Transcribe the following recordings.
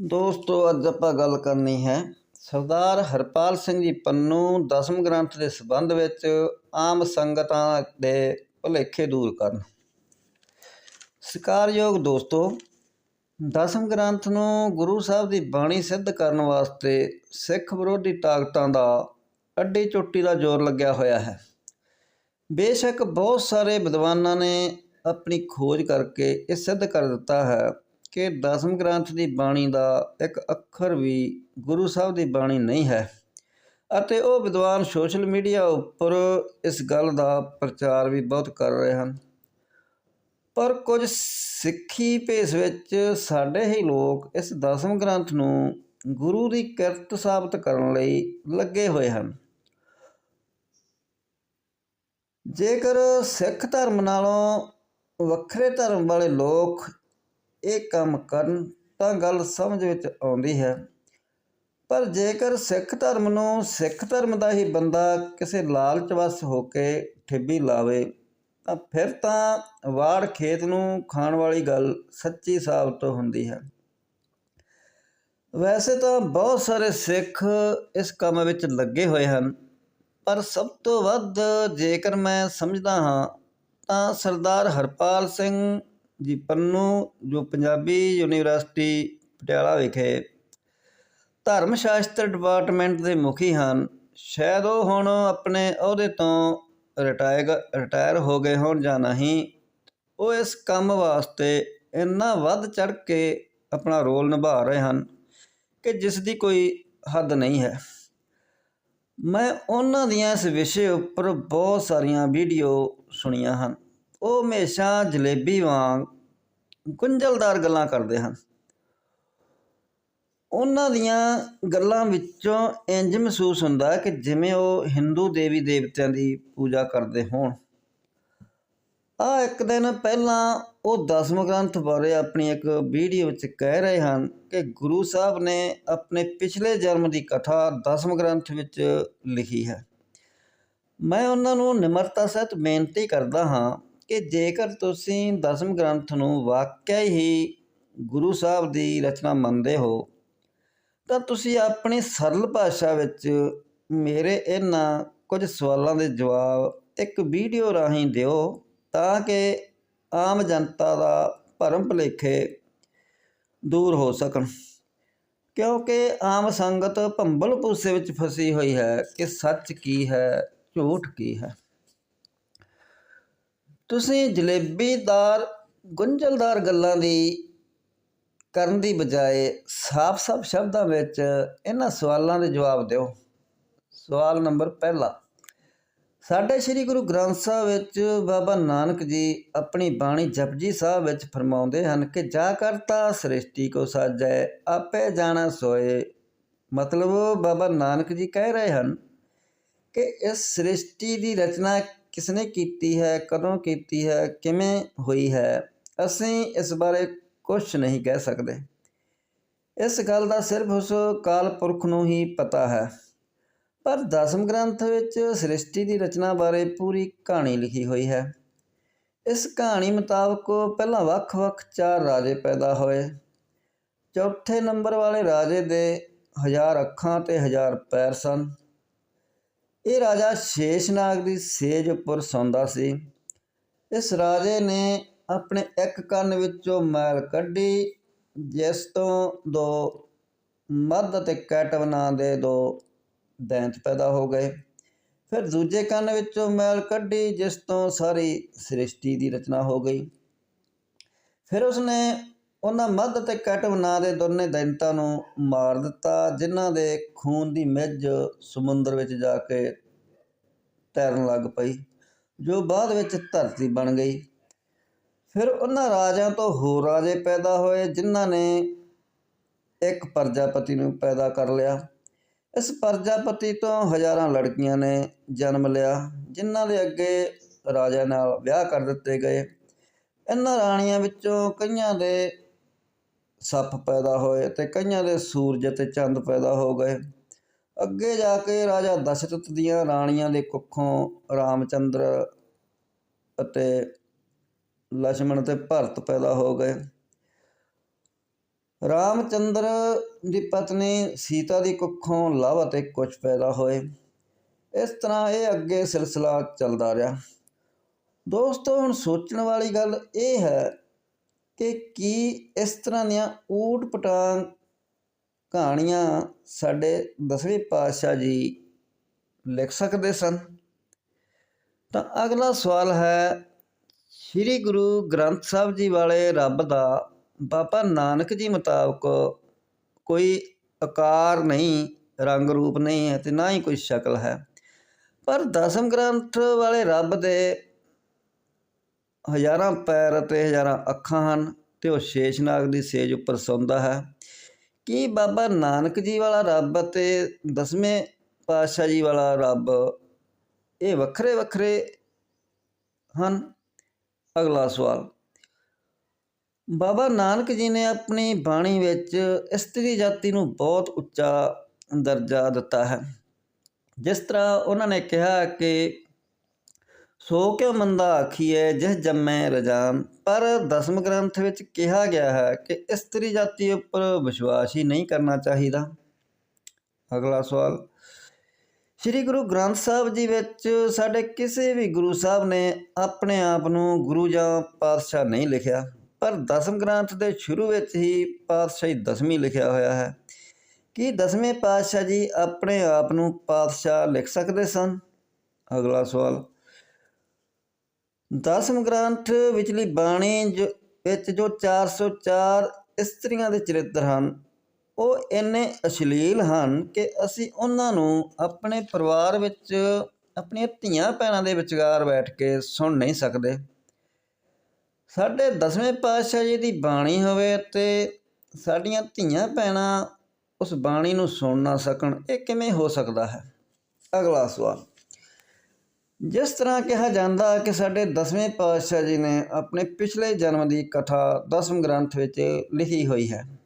ਦੋਸਤੋ, ਅੱਜ ਆਪਾਂ ਗੱਲ ਕਰਨੀ ਹੈ ਸਰਦਾਰ ਹਰਪਾਲ ਸਿੰਘ ਜੀ ਪੰਨੂ ਦਸਮ ਗ੍ਰੰਥ ਦੇ ਸੰਬੰਧ ਵਿੱਚ ਆਮ ਸੰਗਤਾਂ ਦੇ ਭੁਲੇਖੇ ਦੂਰ ਕਰਨ। ਸਤਿਕਾਰਯੋਗ ਦੋਸਤੋ, ਦਸਮ ਗ੍ਰੰਥ ਨੂੰ ਗੁਰੂ ਸਾਹਿਬ ਦੀ ਬਾਣੀ ਸਿੱਧ ਕਰਨ ਵਾਸਤੇ ਸਿੱਖ ਵਿਰੋਧੀ ਤਾਕਤਾਂ ਦਾ ਅੱਡੀ ਚੋਟੀ ਦਾ ਜ਼ੋਰ ਲੱਗਿਆ ਹੋਇਆ ਹੈ। ਬੇਸ਼ੱਕ ਬਹੁਤ ਸਾਰੇ ਵਿਦਵਾਨਾਂ ਨੇ ਆਪਣੀ ਖੋਜ ਕਰਕੇ ਇਹ ਸਿੱਧ ਕਰ ਦਿੱਤਾ ਹੈ ਕਿ ਦਸਮ ਗ੍ਰੰਥ ਦੀ ਬਾਣੀ ਦਾ ਇੱਕ ਅੱਖਰ ਵੀ ਗੁਰੂ ਸਾਹਿਬ ਦੀ ਬਾਣੀ ਨਹੀਂ ਹੈ ਅਤੇ ਉਹ ਵਿਦਵਾਨ ਸੋਸ਼ਲ ਮੀਡੀਆ ਉੱਪਰ ਇਸ ਗੱਲ ਦਾ ਪ੍ਰਚਾਰ ਵੀ ਬਹੁਤ ਕਰ ਰਹੇ ਹਨ। ਪਰ ਕੁਝ ਸਿੱਖੀ ਭੇਸ ਵਿੱਚ ਸਾਡੇ ਹੀ ਲੋਕ ਇਸ ਦਸਮ ਗ੍ਰੰਥ ਨੂੰ ਗੁਰੂ ਦੀ ਕਿਰਤ ਸਾਬਤ ਕਰਨ ਲਈ ਲੱਗੇ ਹੋਏ ਹਨ। ਜੇਕਰ ਸਿੱਖ ਧਰਮ ਨਾਲੋਂ ਵੱਖਰੇ ਧਰਮ ਵਾਲੇ ਲੋਕ ਇਹ ਕੰਮ ਕਰਨ ਤਾਂ ਗੱਲ ਸਮਝ ਵਿੱਚ ਆਉਂਦੀ ਹੈ। ਪਰ ਜੇਕਰ ਸਿੱਖ ਧਰਮ ਨੂੰ ਸਿੱਖ ਧਰਮ ਦਾ ਹੀ ਬੰਦਾ ਕਿਸੇ ਲਾਲਚ ਵਸ ਹੋ ਕੇ ਠਿੱਬੀ ਲਾਵੇ, ਤਾਂ ਫਿਰ ਤਾਂ ਵਾੜ ਖੇਤ ਨੂੰ ਖਾਣ ਵਾਲੀ ਗੱਲ ਸੱਚੀ ਸਾਬਤ ਹੁੰਦੀ ਹੈ। ਵੈਸੇ ਤਾਂ ਬਹੁਤ ਸਾਰੇ ਸਿੱਖ ਇਸ ਕੰਮ ਵਿੱਚ ਲੱਗੇ ਹੋਏ ਹਨ, ਪਰ ਸਭ ਤੋਂ ਵੱਧ ਜੇਕਰ ਮੈਂ ਸਮਝਦਾ ਹਾਂ, ਤਾਂ ਸਰਦਾਰ ਹਰਪਾਲ ਸਿੰਘ ਜੀ ਪੰਨੂ ਜੋ ਪੰਜਾਬੀ ਯੂਨੀਵਰਸਿਟੀ ਪਟਿਆਲਾ ਵਿਖੇ ਧਰਮ ਸ਼ਾਸਤਰ ਡਿਪਾਰਟਮੈਂਟ ਦੇ ਮੁਖੀ ਹਨ, ਸ਼ਾਇਦ ਉਹ ਹੁਣ ਆਪਣੇ ਅਹੁਦੇ ਤੋਂ ਰਿਟਾਇਰ ਰਿਟਾਇਰ ਹੋ ਗਏ ਹੋਣ ਜਾਂ ਨਹੀਂ, ਉਹ ਇਸ ਕੰਮ ਵਾਸਤੇ ਇੰਨਾ ਵੱਧ ਚੜ ਕੇ ਆਪਣਾ ਰੋਲ ਨਿਭਾ ਰਹੇ ਹਨ ਕਿ ਜਿਸ ਦੀ ਕੋਈ ਹੱਦ ਨਹੀਂ ਹੈ। ਮੈਂ ਉਹਨਾਂ ਦੀਆਂ ਇਸ ਵਿਸ਼ੇ ਉੱਪਰ ਬਹੁਤ ਸਾਰੀਆਂ ਵੀਡੀਓ ਸੁਣੀਆਂ ਹਨ। ਉਹ ਹਮੇਸ਼ਾ ਜਲੇਬੀ ਵਾਂਗ ਗੁੰਝਲਦਾਰ ਗੱਲਾਂ ਕਰਦੇ ਹਨ। ਉਹਨਾਂ ਦੀਆਂ ਗੱਲਾਂ ਵਿੱਚੋਂ ਇੰਜ ਮਹਿਸੂਸ ਹੁੰਦਾ ਕਿ ਜਿਵੇਂ ਉਹ ਹਿੰਦੂ ਦੇਵੀ ਦੇਵਤਿਆਂ ਦੀ ਪੂਜਾ ਕਰਦੇ ਹੋਣ। ਆ ਇੱਕ ਦਿਨ ਪਹਿਲਾਂ ਉਹ ਦਸਮ ਗ੍ਰੰਥ ਬਾਰੇ ਆਪਣੀ ਇੱਕ ਵੀਡੀਓ ਵਿੱਚ ਕਹਿ ਰਹੇ ਹਨ ਕਿ ਗੁਰੂ ਸਾਹਿਬ ਨੇ ਆਪਣੇ ਪਿਛਲੇ ਜਨਮ ਦੀ ਕਥਾ ਦਸਮ ਗ੍ਰੰਥ ਵਿੱਚ ਲਿਖੀ ਹੈ। ਮੈਂ ਉਹਨਾਂ ਨੂੰ ਨਿਮਰਤਾ ਸਹਿਤ ਬੇਨਤੀ ਕਰਦਾ ਹਾਂ ਕਿ ਜੇਕਰ ਤੁਸੀਂ ਦਸਮ ਗ੍ਰੰਥ ਨੂੰ ਵਾਕਿਆ ਹੀ ਗੁਰੂ ਸਾਹਿਬ ਦੀ ਰਚਨਾ ਮੰਨਦੇ ਹੋ, ਤਾਂ ਤੁਸੀਂ ਆਪਣੀ ਸਰਲ ਭਾਸ਼ਾ ਵਿੱਚ ਮੇਰੇ ਇਹਨਾਂ ਕੁਝ ਸਵਾਲਾਂ ਦੇ ਜਵਾਬ ਇੱਕ ਵੀਡੀਓ ਰਾਹੀਂ ਦਿਓ ਤਾਂ ਕਿ ਆਮ ਜਨਤਾ ਦਾ ਭਰਮ ਭੁਲੇਖੇ ਦੂਰ ਹੋ ਸਕਣ। ਕਿਉਂਕਿ ਆਮ ਸੰਗਤ ਭੰਬਲ ਭੂਸੇ ਵਿੱਚ ਫਸੀ ਹੋਈ ਹੈ ਕਿ ਸੱਚ ਕੀ ਹੈ, ਝੂਠ ਕੀ ਹੈ। ਤੁਸੀਂ ਜਲੇਬੀਦਾਰ, ਗੁੰਝਲਦਾਰ ਗੱਲਾਂ ਦੀ ਕਰਨ ਦੀ ਬਜਾਏ ਸਾਫ਼-ਸਾਫ਼ ਸ਼ਬਦਾਂ ਵਿੱਚ ਇਹਨਾਂ ਸਵਾਲਾਂ ਦੇ ਜਵਾਬ ਦਿਓ। ਸਵਾਲ ਨੰਬਰ ਪਹਿਲਾ। ਸਾਡੇ ਸ੍ਰੀ ਗੁਰੂ ਗ੍ਰੰਥ ਸਾਹਿਬ ਵਿੱਚ ਬਾਬਾ ਨਾਨਕ ਜੀ ਆਪਣੀ ਬਾਣੀ ਜਪਜੀ ਸਾਹਿਬ ਵਿੱਚ ਫਰਮਾਉਂਦੇ ਹਨ ਕਿ ਜਾ ਕਰਤਾ ਸ੍ਰਿਸ਼ਟੀ ਕੋ ਸਾਜੈ, ਆਪੇ ਜਾਣਾ ਸੋਏ। ਮਤਲਬ ਬਾਬਾ ਨਾਨਕ ਜੀ ਕਹਿ ਰਹੇ ਹਨ ਕਿ ਇਸ ਸ੍ਰਿਸ਼ਟੀ ਦੀ ਰਚਨਾ ਕਿਸਨੇ ਕੀਤੀ ਹੈ, ਕਦੋਂ ਕੀਤੀ ਹੈ, ਕਿਵੇਂ ਹੋਈ ਹੈ, ਅਸੀਂ ਇਸ ਬਾਰੇ ਕੁਝ ਨਹੀਂ ਕਹਿ ਸਕਦੇ। ਇਸ ਗੱਲ ਦਾ ਸਿਰਫ ਉਸ ਕਾਲ ਪੁਰਖ ਨੂੰ ਹੀ ਪਤਾ ਹੈ। ਪਰ ਦਸਮ ਗ੍ਰੰਥ ਵਿੱਚ ਸ੍ਰਿਸ਼ਟੀ ਦੀ ਰਚਨਾ ਬਾਰੇ ਪੂਰੀ ਕਹਾਣੀ ਲਿਖੀ ਹੋਈ ਹੈ। ਇਸ ਕਹਾਣੀ ਮੁਤਾਬਕ ਪਹਿਲਾਂ ਵੱਖ-ਵੱਖ ਚਾਰ ਰਾਜੇ ਪੈਦਾ ਹੋਏ। ਚੌਥੇ ਨੰਬਰ ਵਾਲੇ ਰਾਜੇ ਦੇ ਹਜ਼ਾਰ ਅੱਖਾਂ ਤੇ ਹਜ਼ਾਰ ਪੈਰ ਸਨ। ਇਹ ਰਾਜਾ ਸ਼ੇਸ਼ਨਾਗ ਦੀ ਸੇਜ ਉੱਪਰ ਸੌਂਦਾ ਸੀ। ਇਸ ਰਾਜੇ ਨੇ ਆਪਣੇ ਇੱਕ ਕੰਨ ਵਿੱਚੋਂ ਮੈਲ ਕੱਢੀ, ਜਿਸ ਤੋਂ ਦੋ ਮੱਧ ਅਤੇ ਕੈਟਵ ਨਾਂ ਦੇ ਦੋ ਦੈਂਤ ਪੈਦਾ ਹੋ ਗਏ। ਫਿਰ ਦੂਜੇ ਕੰਨ ਵਿੱਚੋਂ ਮੈਲ ਕੱਢੀ, ਜਿਸ ਤੋਂ ਸਾਰੀ ਸ੍ਰਿਸ਼ਟੀ ਦੀ ਰਚਨਾ ਹੋ ਗਈ। ਫਿਰ ਉਸਨੇ ਉਹਨਾਂ ਮੱਧ ਅਤੇ ਕੈਟਵ ਨਾਂ ਦੇ ਦੋਨੇ ਦੈਂਤਾਂ ਨੂੰ ਮਾਰ ਦਿੱਤਾ, ਜਿਨ੍ਹਾਂ ਦੇ ਖੂਨ ਦੀ ਮਿੱਝ ਸਮੁੰਦਰ ਵਿੱਚ ਜਾ ਕੇ ਤੈਰਨ ਲੱਗ ਪਈ, ਜੋ ਬਾਅਦ ਵਿੱਚ ਧਰਤੀ ਬਣ ਗਈ। ਫਿਰ ਉਹਨਾਂ ਰਾਜਿਆਂ ਤੋਂ ਹੋਰ ਰਾਜੇ ਪੈਦਾ ਹੋਏ, ਜਿਨ੍ਹਾਂ ਨੇ ਇੱਕ ਪ੍ਰਜਾਪਤੀ ਨੂੰ ਪੈਦਾ ਕਰ ਲਿਆ। ਇਸ ਪ੍ਰਜਾਪਤੀ ਤੋਂ ਹਜ਼ਾਰਾਂ ਲੜਕੀਆਂ ਨੇ ਜਨਮ ਲਿਆ, ਜਿਨ੍ਹਾਂ ਦੇ ਅੱਗੇ ਰਾਜਿਆਂ ਨਾਲ ਵਿਆਹ ਕਰ ਦਿੱਤੇ ਗਏ। ਇਹਨਾਂ ਰਾਣੀਆਂ ਵਿੱਚੋਂ ਕਈਆਂ ਦੇ ਸੱਪ ਪੈਦਾ ਹੋਏ ਤੇ ਕਈਆਂ ਦੇ ਸੂਰਜ ਤੇ ਚੰਦ ਪੈਦਾ ਹੋ ਗਏ। ਅੱਗੇ ਜਾ ਕੇ ਰਾਜਾ ਦਸ਼ਰਥ ਦੀਆਂ ਰਾਣੀਆਂ ਦੇ ਕੁੱਖੋਂ ਰਾਮਚੰਦਰ ਅਤੇ ਲਛਮਣ ਤੇ ਭਰਤ ਪੈਦਾ ਹੋ ਗਏ। ਰਾਮਚੰਦਰ ਦੀ ਪਤਨੀ ਸੀਤਾ ਦੀ ਕੁੱਖੋਂ ਲਵ ਅਤੇ ਕੁਛ ਪੈਦਾ ਹੋਏ। ਇਸ ਤਰ੍ਹਾਂ ਇਹ ਅੱਗੇ ਸਿਲਸਿਲਾ ਚੱਲਦਾ ਰਿਹਾ। ਦੋਸਤੋ, ਹੁਣ ਸੋਚਣ ਵਾਲੀ ਗੱਲ ਇਹ ਹੈ ਕਿ ਕੀ ਇਸ ਤਰ੍ਹਾਂ ਦੀਆਂ ਊਟ ਪਟਾਂਗ ਕਹਾਣੀਆਂ ਸਾਡੇ ਦਸਵੇਂ ਪਾਤਸ਼ਾਹ ਜੀ ਲਿਖ ਸਕਦੇ ਸਨ। ਤਾਂ ਅਗਲਾ ਸਵਾਲ ਹੈ, ਸ੍ਰੀ ਗੁਰੂ ਗ੍ਰੰਥ ਸਾਹਿਬ ਜੀ ਵਾਲੇ ਰੱਬ ਦਾ ਬਾਬਾ ਨਾਨਕ ਜੀ ਮੁਤਾਬਕ ਕੋਈ ਆਕਾਰ ਨਹੀਂ, ਰੰਗ ਰੂਪ ਨਹੀਂ ਹੈ ਤੇ ਨਾ ਹੀ ਕੋਈ ਸ਼ਕਲ ਹੈ। ਪਰ ਦਸਮ ਗ੍ਰੰਥ ਵਾਲੇ ਰੱਬ ਦੇ ਹਜ਼ਾਰਾਂ ਪੈਰ ਅਤੇ ਹਜ਼ਾਰਾਂ ਅੱਖਾਂ ਹਨ ਤੇ ਉਹ ਸ਼ੇਸ਼ਨਾਗ ਦੀ ਸੇਜ ਉੱਪਰ ਸੌਂਦਾ ਹੈ। ਕੀ ਬਾਬਾ ਨਾਨਕ ਜੀ ਵਾਲਾ ਰੱਬ ਅਤੇ ਦਸਵੇਂ ਪਾਤਸ਼ਾਹ ਜੀ ਵਾਲਾ ਰੱਬ ਇਹ ਵੱਖਰੇ ਵੱਖਰੇ ਹਨ? ਅਗਲਾ ਸਵਾਲ। ਬਾਬਾ ਨਾਨਕ ਜੀ ਨੇ ਆਪਣੀ ਬਾਣੀ ਵਿੱਚ ਇਸਤਰੀ ਜਾਤੀ ਨੂੰ ਬਹੁਤ ਉੱਚਾ ਦਰਜਾ ਦਿੱਤਾ ਹੈ। ਜਿਸ ਤਰ੍ਹਾਂ ਉਹਨਾਂ ਨੇ ਕਿਹਾ ਕਿ ਸੋ ਕਿਉ ਮੰਦਾ ਆਖੀਐ, ਜਿਸ ਜੰਮੈ ਰਜਾਨ? ਪਰ ਦਸਮ ਗ੍ਰੰਥ ਵਿੱਚ ਕਿਹਾ ਗਿਆ ਹੈ ਕਿ ਇਸਤਰੀ ਜਾਤੀ ਉੱਪਰ ਵਿਸ਼ਵਾਸ ਹੀ ਨਹੀਂ ਕਰਨਾ ਚਾਹੀਦਾ। ਅਗਲਾ ਸਵਾਲ। ਸ੍ਰੀ ਗੁਰੂ ਗ੍ਰੰਥ ਸਾਹਿਬ ਜੀ ਵਿੱਚ ਸਾਡੇ ਕਿਸੇ ਵੀ ਗੁਰੂ ਸਾਹਿਬ ਨੇ ਆਪਣੇ ਆਪ ਨੂੰ ਗੁਰੂ ਜਾਂ ਪਾਤਸ਼ਾਹ ਨਹੀਂ ਲਿਖਿਆ, ਪਰ ਦਸਮ ਗ੍ਰੰਥ ਦੇ ਸ਼ੁਰੂ ਵਿੱਚ ਹੀ ਪਾਤਸ਼ਾਹੀ ਦਸਵੀਂ ਲਿਖਿਆ ਹੋਇਆ ਹੈ। ਕੀ ਦਸਵੇਂ ਪਾਤਸ਼ਾਹ ਜੀ ਆਪਣੇ ਆਪ ਨੂੰ ਪਾਤਸ਼ਾਹ ਲਿਖ ਸਕਦੇ ਸਨ? ਅਗਲਾ ਸਵਾਲ। ਦਸਮ ਗ੍ਰੰਥ ਵਿਚਲੀ ਬਾਣੀ ਜੋ ਵਿੱਚ ਜੋ 404 ਇਸਤਰੀਆਂ ਦੇ ਚਰਿੱਤਰ ਹਨ, ਉਹ ਇੰਨੇ ਅਸ਼ਲੀਲ ਹਨ ਕਿ ਅਸੀਂ ਉਹਨਾਂ ਨੂੰ ਆਪਣੇ ਪਰਿਵਾਰ ਵਿੱਚ, ਆਪਣੀਆਂ ਧੀਆਂ ਭੈਣਾਂ ਦੇ ਵਿਚਕਾਰ ਬੈਠ ਕੇ ਸੁਣ ਨਹੀਂ ਸਕਦੇ। ਸਾਡੇ ਦਸਵੇਂ ਪਾਤਸ਼ਾਹ ਜੀ ਦੀ ਬਾਣੀ ਹੋਵੇ ਤੇ ਸਾਡੀਆਂ ਧੀਆਂ ਭੈਣਾਂ ਉਸ ਬਾਣੀ ਨੂੰ ਸੁਣ ਨਾ ਸਕਣ, ਇਹ ਕਿਵੇਂ ਹੋ ਸਕਦਾ ਹੈ? ਅਗਲਾ ਸਵਾਲ। ਜਿਸ ਤਰ੍ਹਾਂ ਕਿਹਾ ਜਾਂਦਾ ਕਿ ਸਾਡੇ ਦਸਵੇਂ ਪਾਤਸ਼ਾਹ ਜੀ ਨੇ ਆਪਣੇ ਪਿਛਲੇ ਜਨਮ ਦੀ ਕਥਾ ਦਸਮ ਗ੍ਰੰਥ ਵਿੱਚ ਲਿਖੀ ਹੋਈ ਹੈ।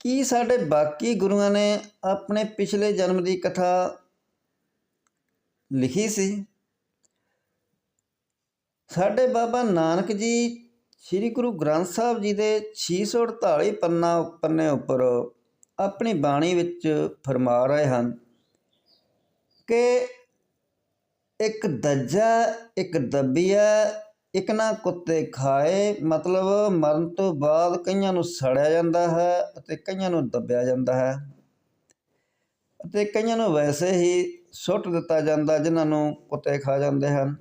ਕੀ ਸਾਡੇ ਬਾਕੀ ਗੁਰੂਆਂ ਨੇ ਆਪਣੇ ਪਿਛਲੇ ਜਨਮ ਦੀ ਕਥਾ ਲਿਖੀ ਸੀ? ਸਾਡੇ ਬਾਬਾ ਨਾਨਕ ਜੀ ਸ੍ਰੀ ਗੁਰੂ ਗ੍ਰੰਥ ਸਾਹਿਬ ਜੀ ਦੇ 648 ਪੰਨਾ ਪੰਨੇ ਉੱਪਰ ਆਪਣੀ ਬਾਣੀ ਵਿੱਚ ਫਰਮਾ ਰਹੇ ਹਨ ਕਿ ਇੱਕ ਦੱਜਾ, ਇੱਕ ਦੱਬੀਆ ਇੱਕ ਨਾ ਕੁੱਤੇ ਖਾਏ। ਮਤਲਬ ਮਰਨ ਤੋਂ ਬਾਅਦ ਕਈਆਂ ਨੂੰ ਸੜਿਆ ਜਾਂਦਾ ਹੈ ਅਤੇ ਕਈਆਂ ਨੂੰ ਦੱਬਿਆ ਜਾਂਦਾ ਹੈ। ਅਤੇ ਕਈਆਂ ਨੂੰ ਵੈਸੇ ਹੀ ਸੁੱਟ ਦਿੱਤਾ ਜਾਂਦਾ ਜਿਨ੍ਹਾਂ ਨੂੰ ਕੁੱਤੇ ਖਾ ਜਾਂਦੇ ਹਨ।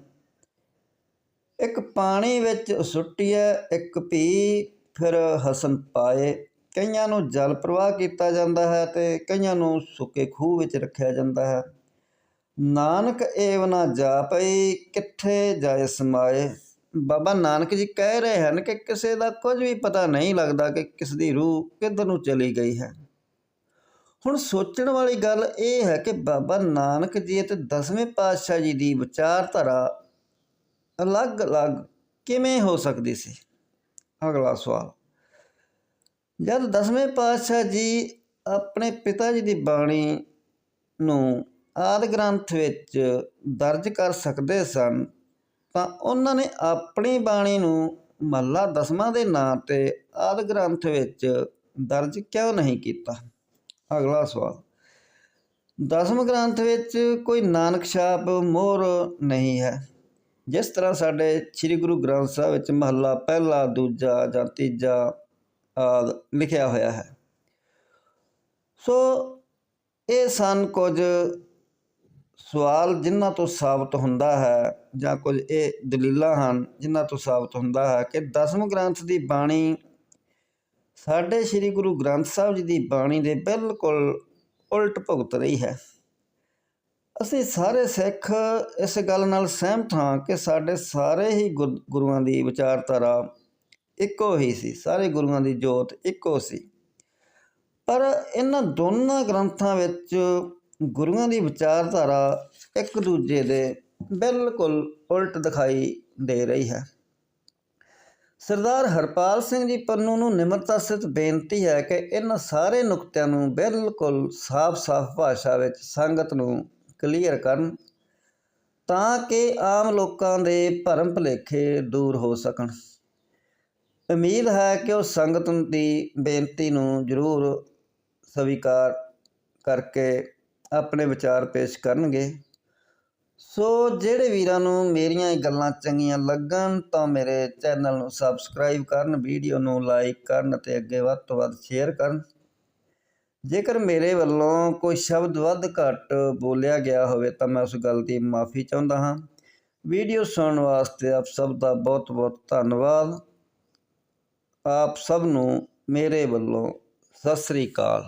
ਇੱਕ ਪਾਣੀ ਵਿੱਚ ਸੁੱਟੀਏ ਇੱਕ ਪੀ, ਫਿਰ ਹਸਨ ਪਾਏ। ਕਈਆਂ ਨੂੰ ਜਲ ਪ੍ਰਵਾਹ ਕੀਤਾ ਜਾਂਦਾ ਹੈ ਤੇ ਕਈਆਂ ਨੂੰ ਸੁੱਕੇ ਖੂਹ ਵਿੱਚ ਰੱਖਿਆ ਜਾਂਦਾ ਹੈ। ਨਾਨਕ ਏਵ ਨਾ ਜਾਪਈ ਕਿੱਥੇ ਜਾਏ ਸਮਾਏ? ਬਾਬਾ ਨਾਨਕ ਜੀ ਕਹਿ ਰਹੇ ਹਨ ਕਿ ਕਿਸੇ ਦਾ ਕੁਝ ਵੀ ਪਤਾ ਨਹੀਂ ਲੱਗਦਾ ਕਿ ਕਿਸ ਦੀ ਰੂਹ ਕਿੱਧਰ ਨੂੰ ਚਲੀ ਗਈ ਹੈ। ਹੁਣ ਸੋਚਣ ਵਾਲੀ ਗੱਲ ਇਹ ਹੈ ਕਿ ਬਾਬਾ ਨਾਨਕ ਜੀ ਅਤੇ ਦਸਵੇਂ ਪਾਤਸ਼ਾਹ ਜੀ ਦੀ ਵਿਚਾਰਧਾਰਾ ਅਲੱਗ-ਅਲੱਗ ਕਿਵੇਂ ਹੋ ਸਕਦੀ ਸੀ? ਅਗਲਾ ਸਵਾਲ। ਜਦ ਦਸਵੇਂ ਪਾਤਸ਼ਾਹ ਜੀ ਆਪਣੇ ਪਿਤਾ ਜੀ ਦੀ ਬਾਣੀ ਨੂੰ ਆਦਿ ਗ੍ਰੰਥ ਵਿੱਚ ਦਰਜ ਕਰ ਸਕਦੇ ਸਨ, ਤਾਂ ਉਹਨਾਂ ਨੇ ਆਪਣੀ ਬਾਣੀ ਨੂੰ ਮਹੱਲਾ ਦਸਵਾਂ ਦੇ ਨਾਂ ਤੇ ਆਦਿ ਗ੍ਰੰਥ ਵਿੱਚ ਦਰਜ ਕਿਉਂ ਨਹੀਂ ਕੀਤਾ? ਅਗਲਾ ਸਵਾਲ। ਦਸਮ ਗ੍ਰੰਥ ਵਿੱਚ ਕੋਈ ਨਾਨਕ ਛਾਪ ਮੋਹਰ ਨਹੀਂ ਹੈ। ਜਿਸ ਤਰ੍ਹਾਂ ਸਾਡੇ ਸ੍ਰੀ ਗੁਰੂ ਗ੍ਰੰਥ ਸਾਹਿਬ ਵਿੱਚ ਮਹੱਲਾ ਪਹਿਲਾ, ਦੂਜਾ ਜਾਂ ਤੀਜਾ ਆਦਿ ਲਿਖਿਆ ਹੋਇਆ ਹੈ। ਸੋ ਇਹ ਸਨ ਕੁਝ ਸਵਾਲ ਜਿਨ੍ਹਾਂ ਤੋਂ ਸਾਬਤ ਹੁੰਦਾ ਹੈ ਜਾਂ ਕੁਝ ਇਹ ਦਲੀਲਾਂ ਹਨ ਜਿਨ੍ਹਾਂ ਤੋਂ ਸਾਬਤ ਹੁੰਦਾ ਹੈ ਕਿ ਦਸਮ ਗ੍ਰੰਥ ਦੀ ਬਾਣੀ ਸਾਡੇ ਸ੍ਰੀ ਗੁਰੂ ਗ੍ਰੰਥ ਸਾਹਿਬ ਜੀ ਦੀ ਬਾਣੀ ਦੇ ਬਿਲਕੁਲ ਉਲਟ ਭੁਗਤ ਰਹੀ ਹੈ। ਅਸੀਂ ਸਾਰੇ ਸਿੱਖ ਇਸ ਗੱਲ ਨਾਲ ਸਹਿਮਤ ਹਾਂ ਕਿ ਸਾਡੇ ਸਾਰੇ ਹੀ ਗੁਰ- ਗੁਰੂਆਂ ਦੀ ਵਿਚਾਰਧਾਰਾ ਇੱਕੋ ਹੀ ਸੀ, ਸਾਰੇ ਗੁਰੂਆਂ ਦੀ ਜੋਤ ਇੱਕੋ ਸੀ। ਪਰ ਇਹਨਾਂ ਦੋਨਾਂ ਗ੍ਰੰਥਾਂ ਵਿੱਚ ਗੁਰੂਆਂ ਦੀ ਵਿਚਾਰਧਾਰਾ ਇੱਕ ਦੂਜੇ ਦੇ ਬਿਲਕੁਲ ਉਲਟ ਦਿਖਾਈ ਦੇ ਰਹੀ ਹੈ। ਸਰਦਾਰ ਹਰਪਾਲ ਸਿੰਘ ਜੀ ਪੰਨੂ ਨੂੰ ਨਿਮਰਤਾ ਸਹਿਤ ਬੇਨਤੀ ਹੈ ਕਿ ਇਹਨਾਂ ਸਾਰੇ ਨੁਕਤਿਆਂ ਨੂੰ ਬਿਲਕੁਲ ਸਾਫ਼-ਸਾਫ਼ ਭਾਸ਼ਾ ਵਿੱਚ ਸੰਗਤ ਨੂੰ ਕਲੀਅਰ ਕਰਨ ਤਾਂ ਕਿ ਆਮ ਲੋਕਾਂ ਦੇ ਭਰਮ ਭੁਲੇਖੇ ਦੂਰ ਹੋ ਸਕਣ। ਉਮੀਦ ਹੈ ਕਿ ਉਹ ਸੰਗਤ ਦੀ ਬੇਨਤੀ ਨੂੰ ਜ਼ਰੂਰ ਸਵੀਕਾਰ ਕਰਕੇ ਆਪਣੇ ਵਿਚਾਰ ਪੇਸ਼ ਕਰਨਗੇ। ਸੋ ਜਿਹੜੇ ਵੀਰਾਂ ਨੂੰ ਮੇਰੀਆਂ ਇਹ ਗੱਲਾਂ ਚੰਗੀਆਂ ਲੱਗਣ, ਤਾਂ ਮੇਰੇ ਚੈਨਲ ਨੂੰ ਸਬਸਕ੍ਰਾਈਬ ਕਰਨ, ਵੀਡੀਓ ਨੂੰ ਲਾਈਕ ਕਰਨ ਅਤੇ ਅੱਗੇ ਵੱਧ ਤੋਂ ਵੱਧ ਸ਼ੇਅਰ ਕਰਨ। ਜੇਕਰ ਮੇਰੇ ਵੱਲੋਂ ਕੋਈ ਸ਼ਬਦ ਵੱਧ ਘੱਟ ਬੋਲਿਆ ਗਿਆ ਹੋਵੇ, ਤਾਂ ਮੈਂ ਉਸ ਗੱਲ ਦੀ ਮਾਫੀ ਚਾਹੁੰਦਾ ਹਾਂ। ਵੀਡੀਓ ਸੁਣਨ ਵਾਸਤੇ ਆਪ ਸਭ ਦਾ ਬਹੁਤ ਬਹੁਤ ਧੰਨਵਾਦ। ਆਪ ਸਭ ਨੂੰ ਮੇਰੇ ਵੱਲੋਂ ਸਤਿ ਸ੍ਰੀ ਅਕਾਲ।